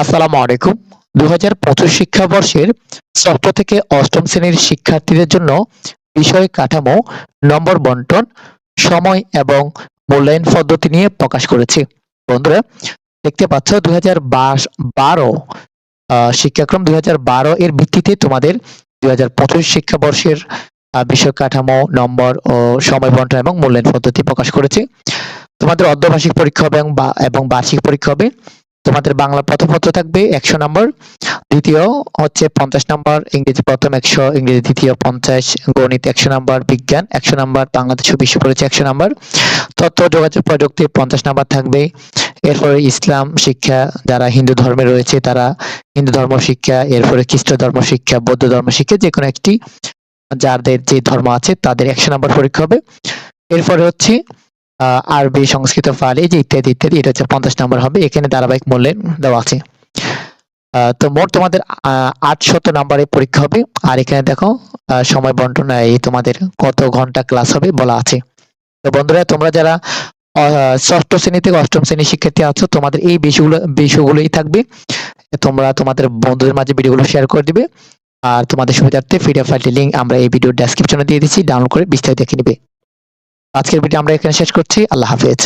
আসসালামু আলাইকুম। দু হাজার পঁচিশ শিক্ষাবর্ষের ষষ্ঠ থেকে অষ্টম শ্রেণির শিক্ষার্থীদের জন্য বিষয় কাঠামো, নম্বর বন্টন, সময় এবং মূল্যায়ন পদ্ধতি নিয়ে প্রকাশ করেছি। বন্ধুরা, দেখতে পাচ্ছ দুই হাজার বারো শিক্ষাক্রম দুই হাজার বারো এর ভিত্তিতে তোমাদের দুই হাজার পঁচিশ শিক্ষাবর্ষের বিষয় কাঠামো, নম্বর ও সময় বন্টন এবং মূল্যায়ন পদ্ধতি প্রকাশ করেছে। তোমাদের অর্ধবার্ষিক পরীক্ষা হবে এবং বার্ষিক পরীক্ষা হবে। তোমাদের বাংলা প্রথম পত্র থাকবে একশো নম্বর। দ্বিতীয় হচ্ছে পঞ্চাশ নম্বর, ইংরেজি প্রথম একশো, ইংরেজি দ্বিতীয় পঞ্চাশ, গণিত একশো নম্বর, বিজ্ঞান একশো নম্বর, বাংলাদেশ বিশ্ব পরিচয় একশো নম্বর। তথ্য, যোগাযোগ প্রযুক্তি পঞ্চাশ নম্বর থাকবে। এরপরে ইসলাম শিক্ষা, যারা হিন্দু ধর্মে রয়েছে তারা হিন্দু ধর্ম শিক্ষা, এরপরে খ্রিস্ট ধর্ম শিক্ষা, বৌদ্ধ ধর্ম শিক্ষা যে কোনো একটি, যাদের যে ধর্ম আছে তাদের একশো নম্বর পরীক্ষা হবে। এরপরে হচ্ছে আরবি সংস্কৃত ফালি যে ইত্যাদি ইত্যাদি, এটা হচ্ছে পঞ্চাশ নম্বর হবে। এখানে ধারাবাহিক মূল্যায়ন দেওয়া আছে। তো মোট তোমাদের আটশত নম্বরে পরীক্ষা হবে। আর এখানে দেখো সময় বন্টন এই তোমাদের কত ঘণ্টা ক্লাস হবে বলা আছে। তো বন্ধুরা, তোমরা যারা ষষ্ঠ শ্রেণি থেকে অষ্টম শ্রেণির শিক্ষার্থী আছো, তোমাদের এই বিষয়গুলো, বিষয়গুলোই থাকবে। তোমরা তোমাদের বন্ধুদের মাঝে ভিডিওগুলো শেয়ার করে দিবে। আর তোমাদের সুবিধার্থে পিডিএফ ফাইলটি লিঙ্ক আমরা এই ভিডিও ডেসক্রিপশনে দিয়ে দিচ্ছি। ডাউনলোড করে বিস্তারিত দেখে নিবে। আজকের ভিডিও আমরা এখানে শেষ করছি। আল্লাহ হাফেজ।